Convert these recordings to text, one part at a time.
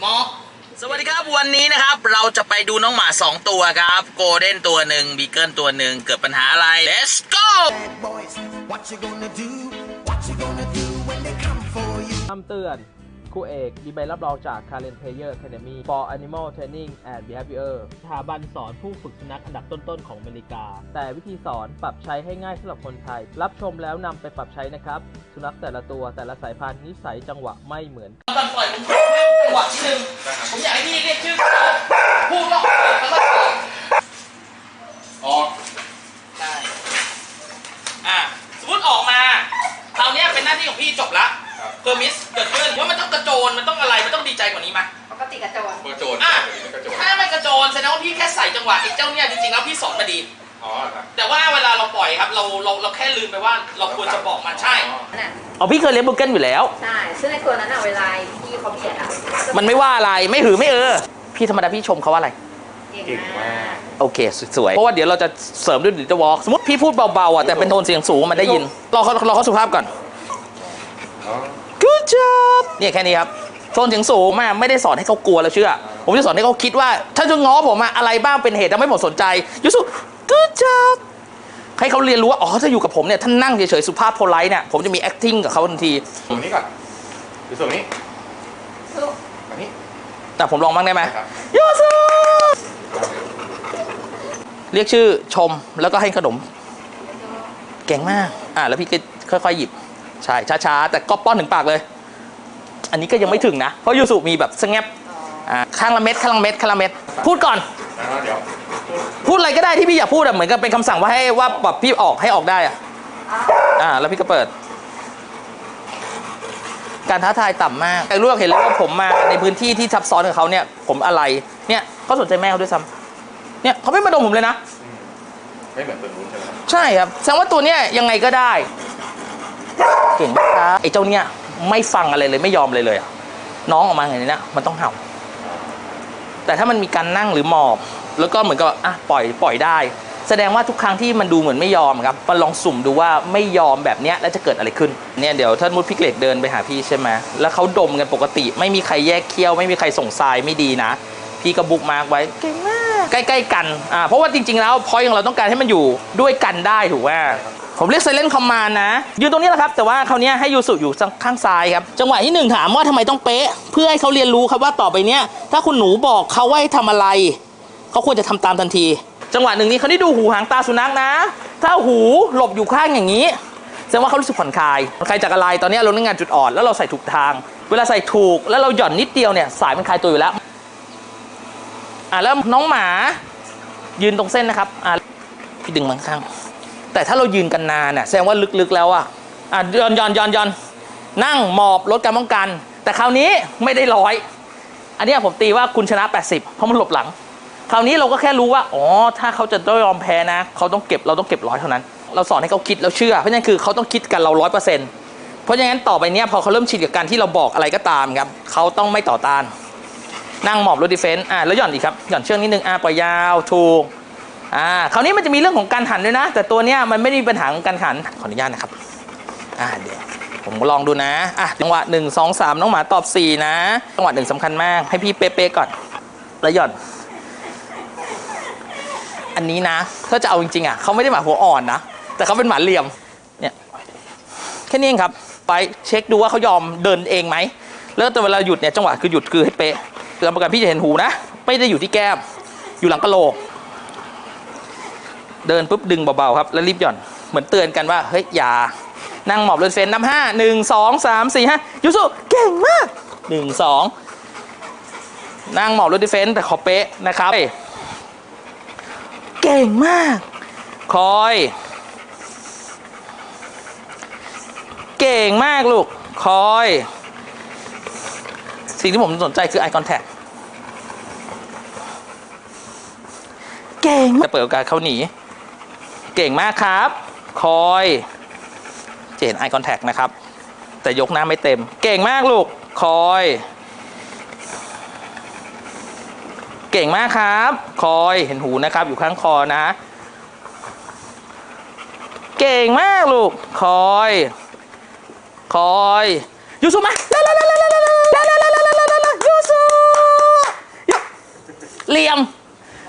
หมอสวัสดีครับวันนี้นะครับ เราจะไปดูน้องหมา 2 ตัวครับ โกลเด้นตัวหนึ่งบีเกิลตัวหนึ่งเกิดปัญหาอะไร let's go bad boys. What you gonna do? What you gonna do when they come for you? คำเตือนครูเอกมีใบรับรองจาก Karen Player Academy for Animal Training and Behavior สถาบันสอนผู้ฝึกสุนัขอันดับต้นๆของอเมริกา แต่วิธีสอนปรับใช้ให้ง่ายสำหรับคนไทย รับชมแล้วนำไปปรับใช้นะครับ สุนัขแต่ละตัวแต่ละสายพันธุ์นิสัยจังหวะไม่เหมือน กันก่อนปล่อยผมขอให้จังหวะที่หนึ่งผมอยากให้พี่เรียกชื่อเขาพูดว่าออกแล้วก็ออกออกใช่อะสมมติออกมาคราวเนี้ยเป็นหน้าที่ของพี่จบละเพอร์มิสเกิดขึ้นว่ามันต้องกระโจนมันต้องอะไรมันต้องดีใจกว่านี้ไหม ปกติกระโจน กระโจนอะ กระโจน ถ้าไม่กระโจนแสดงว่าพี่แค่ใส่จังหวะไอ้เจ้าเนี่ยจริงๆแล้วพี่สอนมาดี อ๋อครับ แต่ว่าเวลาเราปล่อยครับเราเราเราแค่ลืมไปว่าเราควรจะบอกมันใช่อ๋อน่ะอ๋อพี่เคยเลี้ยงบุกเกิลอยู่แล้ว ใช่ซึ่งในตัวนั้นอะเวลาที่เขาเบียดอะมันไม่ว่าอะไรไม่หือไม่เออ พี่ธรรมดาพี่ชมเขาว่าอะไร เก่งมาก โอเค สวยๆ เพราะว่าเดี๋ยวเราจะเสริมด้วยดิจิวอล์กสมมติพี่พูดเบาๆอะแต่เป็นโทนเสียงสูงมันได้ยินรอเขารอเขาสุภาพก่อน อ๋อ Good job เนี่ยแค่นี้ครับโทนเสียงสูงมากไม่ได้สอนให้เขากลัวแล้วเชื่อ ผมจะสอนให้เขาคิดว่า ถ้าจะง้อผมอะอะไรบ้างเป็นเหตุทำให้ผมสนใจยูสุ Good job ให้เขาเรียนรู้ว่า อ๋อ ถ้าอยู่กับผมเนี่ย ท่านนั่งเฉยๆ สุภาพโพลไลท์เนี่ย ผมจะมี acting กับเขาทันที ส่วนนี้ก่อนดูส่วนนี้สู้อันนี้แต่ผมลองบ้างได้ไหมครับยูสุเรียกชื่อชมแล้วก็ให้ขนม เก่งมาก อ่าแล้วพี่ก็ค่อยๆ หยิบ ใช่ช้าๆ แต่ก็ป้อนถึงปากเลย อันนี้ก็ยังไม่ถึงนะ เพราะยูสุมีแบบสแงบอ่าข้างละเม็ดข้างละเม็ดข้างละเม็ด พูดก่อนอ่าเดี๋ยวพูดอะไร ก็ได้ที่พี่อยากพูดอะเหมือนกับเป็นคำสั่งว่าให้ว่าแบบพี่ออกให้ออกได้อะอ่า แล้วพี่ก็เปิด การท้าทายต่ำมากแต่รู้เห็นเลยว่าผมมาในพื้นที่ที่ซับซ้อนกับเขาเนี่ย ผมอะไร เนี่ยเขาสนใจแม่เขาด้วยซ้ำเนี่ยเขาไม่มาดมผมเลยนะ ไม่เหมือนตัวนู้นใช่ไหมครับใช่ครับแสดงว่าตัวเนี้ยยังไงก็ได้ เก่งมากครับไอ้เจ้าเนี่ยไม่ฟังอะไรเลยไม่ยอมเลยเลยอะน้องออกมาอย่างนี้นะมันต้องเห่า แต่ถ้ามันมีการนั่งหรือหมอบ แล้วก็เหมือนกับอะปล่อยปล่อยได้ แสดงว่าทุกครั้งที่มันดูเหมือนไม่ยอมครับมันลองสุ่มดูว่าไม่ยอมแบบเนี้ยแล้วจะเกิดอะไรขึ้นเนี่ยเดี๋ยวถ้ามุดพิกเล็กเดินไปหาพี่ใช่ไหมแล้วเขาดมกันปกติ ไม่มีใครแยกเคี้ยว ไม่มีใครส่งทรายไม่ดีนะ พี่ก็บุกมาร์กไว้เก่งมากใกล้ๆกันอ่าเพราะว่าจริงๆแล้วพอยของเราต้องการให้มันอยู่ด้วยกันได้ถูกไหมผมเรียกไซเลนคอมมานนะ ยืนตรงนี้แหละครับ แต่ว่าคราวเนี้ยให้ยูสุอยู่ข้างซ้ายครับ จังหวะที่หนึ่งถามว่าทำไมต้องเป๊ะ เพื่อให้เขาเรียนรู้ครับว่าต่อไปเนี้ยถ้าคุณหนูบอกเขาว่าให้ทำอะไร เขาควรจะทำตามทันที จังหวะหนึ่งนี้เขาได้ดูหูหางตาสุนัขนะ ถ้าหูหลบอยู่ข้างอย่างนี้แสดงว่าเขารู้สึกผ่อนคลายผ่อนคลายจากอะไรตอนนี้เราเล่นงานจุดอ่อนแล้วเราใส่ถูกทาง เวลาใส่ถูกแล้วเราหย่อนนิดเดียวเนี่ยสายมันคลายตัวอยู่แล้วอะแล้วน้องหมายืนตรงเส้นนะครับอะพี่ดึงมันข้างแต่ถ้าเรายืนกันนานน่ะแสดงว่าลึกๆแล้วอะอะย่อนย่อนย่อนย่อนนั่งหมอบลดการป้องกัน แต่คราวนี้ไม่ได้ร้อย อันนี้ผมตีว่าคุณชนะ 80 เพราะมันหลบหลัง คราวนี้เราก็แค่รู้ว่าอ๋อถ้าเขาจะต้องยอมแพ้นะ เขาต้องเก็บเราต้องเก็บร้อยเท่านั้น เราสอนให้เขาคิดแล้วเชื่อ เพราะฉะนั้นคือเขาต้องคิดกันเราร้อยเปอร์เซ็นต์เพราะฉะนั้นต่อไปเนี้ยพอเขาเริ่มชินกับการที่เราบอกอะไรก็ตามครับเขาต้องไม่ต่อต้าน นั่งหมอบรถดิเฟนต์อ่าแล้วหย่อนอีกครับหย่อนเชือกนิดนึงอ่าปล่อยยาวถูกอ่าคราวนี้มันจะมีเรื่องของการหันด้วยนะ แต่ตัวเนี้ยมันไม่ได้มีปัญหาของการหันขออนุญาตนะครับอ่าเดี๋ยวผมลองดูนะอะจังหวะหนึ่งสองสามน้องหมาตอบสี่นะจังหวะหนึ่งสำคัญมากให้พี่เป๊ะๆก่อนแล้วหย่อน อันนี้นะ ถ้าจะเอาจริงๆอะเขาไม่ได้หมาหัวอ่อนนะ แต่เขาเป็นหมาเหลี่ยมเนี่ยแค่นี้เองครับ ไปเช็คดูว่าเขายอมเดินเองไหมแล้วแต่เวลาหยุดเนี่ยจังหวะคือหยุดคือให้เป๊ะคือรับประกันพี่จะเห็นหูนะ ไม่ได้อยู่ที่แก้ม อยู่หลังกะโหลก เดินปุ๊บดึงเบาๆครับ แล้วรีบหย่อน เหมือนเตือนกันว่า เฮ้ย อย่า นั่งหมอบเรนเฟนนับห้าหนึ่งสองสามสี่ห้ายูสุเก่งมากหนึ่งสองนั่งหมอบรถดิเฟนแต่ขอเป๊ะนะครับ เก่งมาก คอย เก่งมากลูก คอย สิ่งที่ผมสนใจคือ eye contact เก่งมากจะเปิดโอกาสเขาหนี เก่งมากครับ คอยจะเห็น eye contact นะครับ แต่ยกหน้าไม่เต็ม เก่งมากลูก คอย เก่งมากครับ คอยเห็นหูนะครับ อยู่ข้างคอนะ เก่งมากลูก คอย คอยยูสุมาลาลาลาลาลาลาลาลาลาลาลาลายูสุเหลี่ยม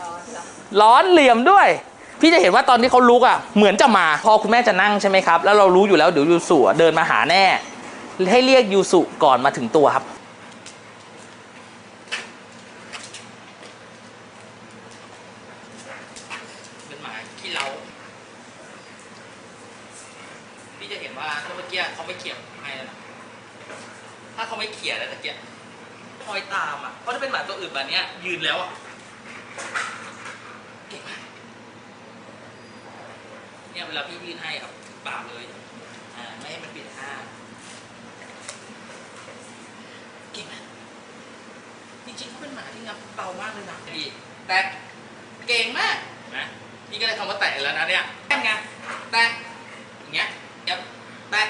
ร้อนเหรอร้อนเหลี่ยมด้วย พี่จะเห็นว่าตอนที่เขาลุกอะ เหมือนจะมา พอคุณแม่จะนั่งใช่ไหมครับ แล้วเรารู้อยู่แล้วเดี๋ยวยูสุอะเดินมาหาแน่ ให้เรียกยูสุก่อนมาถึงตัวครับ เป็นหมาที่เรา พี่จะเห็น ว่าถ้าเมื่อกี้เขาไม่เขี่ยให้แล้วนะถ้าเขาไม่เขี่ยแล้วตะเกียบคอยตามอะเพราะถ้าเป็นหมาตัวอื่นแบบเนี้ย ยืนแล้วอะเก่งมากเนี่ยเวลาพี่ยื่นให้ครับปากเลยอ่าไม่ให้มันปิดห้าเก่งมากจริงๆเขาเป็นหมาที่งับเบามากเลยนะดีแต่เก่งมากนะพี่ก็ได้คำว่าแตะแล้วนะเนี่ยแต้มไงแตะอย่างเงี้ยยับ แตะ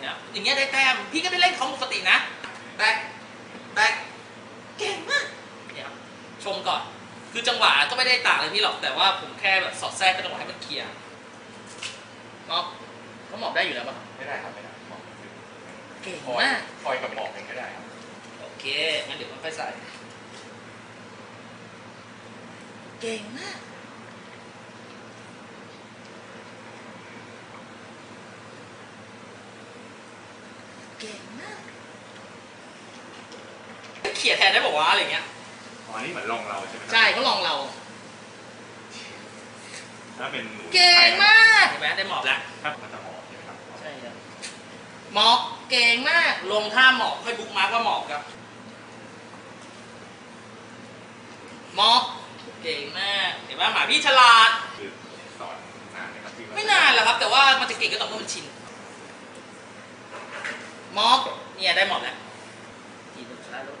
เนี่ยอย่างเงี้ยได้แต้ม พี่ก็ได้เล่นของปกตินะ แตะแตะเก่งมากเนี่ยครับชมก่อน คือจังหวะก็ไม่ได้ต่างเลยพี่หรอก แต่ว่าผมแค่แบบสอดแทรกเป็นจังหวะให้มันเคลียร์เนาะเขาหมอบได้อยู่แล้วป่ะไม่ได้ครับไม่ได้หมอกเก่งคอยมากคอยกับหมอกยังไม่ได้ครับ โอเค งั้นเดี๋ยวมันค่อยใส่ เก่งมาก เก่งมาก เขี่ยแทนได้บอกว่าวะอะไรเงี้ย อ๋ออันนี้เหมือนลองเราใช่ไหมครับใช่เขาลองเรา ถ้าเป็นหนูเก่งมากเห็นไหมได้หมอบแล้วครับมันจะหมอกใช่ไหมครับใช่ครับหมอกเก่งมาก ลงท่าหมอกค่อยบุ๊กมาร์กว่าหมอกครับ หมอกเก่งมาก เห็นไหมหมาพี่ฉลาด คือสอนนานไหมครับที่ว่ไม่นานหรอกครับ แต่ว่ามันจะเก่งก็ต่อเมื่อมันชินมอกเนี่ยได้หมอบแล้วทีนึงช้าลง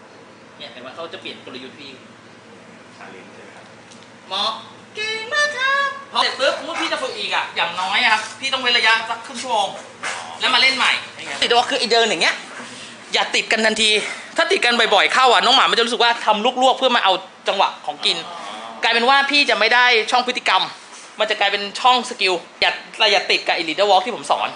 เนี่ยเห็นไหมเขาจะเปลี่ยนกลยุทธ์พี่ชาเลนจ์ใช่ไหมครับมอกเก่งมากครับพอเสร็จปุ๊บสมมติพี่จะฝึกอีกอะอย่างน้อยอะครับพี่ต้องเว้นระยะสักครึ่งชั่วโมงแล้วมาเล่นใหม่ติดตัวคือไอเดินอย่างเงี้ยอย่าติดกันทันที ถ้าติดกันบ่อยๆเข้าอะน้องหมามันจะรู้สึกว่าทำลวกๆเพื่อมาเอาจังหวะของกิน กลายเป็นว่าพี่จะไม่ได้ช่องพฤติกรรม มันจะกลายเป็นช่องสกิลอย่าแต่อย่าติดกับไอลีดเดอร์วอล์กที่ผมสอน